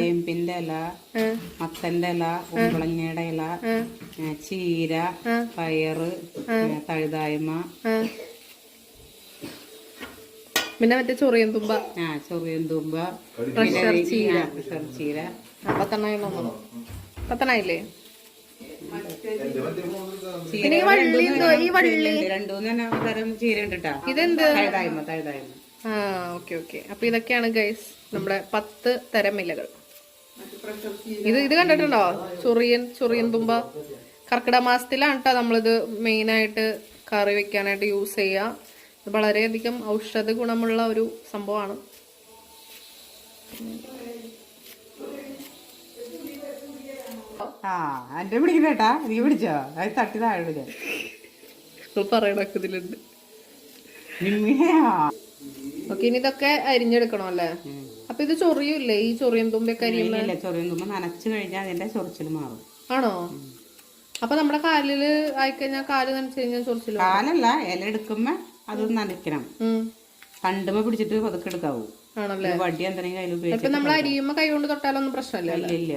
ചേമ്പിന്റെ ഇല മത്തന്റെ ഇല കുമ്പളങ്ങയുടെ ഇല ചീര പയറ് തഴുതായ്മ. പിന്നെ മറ്റേ ചൊറിയൻ തുമ്പ. ആ ചൊറിയൻ തുമ്പ. ചീര പ്രഷർ ചീര പത്തെണ്ണായില്ലേ വള്ളി എന്തോ ഈ വള്ളി? തരം ചീര ഇതെന്ത്? തഴുതായ്മ തഴുതായ്മ. ആ ഓക്കെ ഓക്കെ. അപ്പൊ ഇതൊക്കെയാണ് ഗൈസ് നമ്മുടെ പത്ത് തരം ഇലകൾ. ഇത് ഇത് കണ്ടിട്ടുണ്ടോ? ചൊറിയൻ ചൊറിയൻ തുമ്പ. കർക്കിടക മാസത്തിലാണ് കേട്ടോ നമ്മളിത് മെയിനായിട്ട് കറി വെക്കാനായിട്ട് യൂസ് ചെയ്യുക ഇത് വളരെയധികം ഔഷധ ഗുണമുള്ള ഒരു സംഭവമാണ്. ആ എന്റെ പിടിക്കണേട്ടാ നീ പിടിച്ചോ അത് തട്ടി താഴെ വിളിച്ചോ ഓക്കെ ഇനി ഇതൊക്കെ അരിഞ്ഞെടുക്കണം അല്ലേ അപ്പൊ ഇത് ചൊറിയൂല്ലേ? ഈ ചൊറിയൻ തുമ്പൊക്കെ അരിയുമ്പോ? ചൊറിയും ചൊറിയൻ തുമ്പ നനച്ചു കഴിഞ്ഞാൽ അതിന്റെ ചൊറിച്ചിൽ മാറും. ആണോ? അപ്പൊ നമ്മുടെ കാലിൽ ആയിക്കഴിഞ്ഞാൽ കാൽ നനച്ചു കഴിഞ്ഞാൽ ചൊറിച്ചിൽ കാലല്ല ഇല എടുക്കുമ്പോ അത് നനയ്ക്കണം. കണ്ടുമ്പോ പിടിച്ചിട്ട് പതുക്കെ എടുക്കാവൂ. ആണല്ലേ? വടി എന്തെങ്കിലും കയ്യിൽ നമ്മൾ അരിയുമ്പോ കൈ കൊണ്ട് തൊട്ടാലൊന്നും പ്രശ്നമില്ല ഇല്ല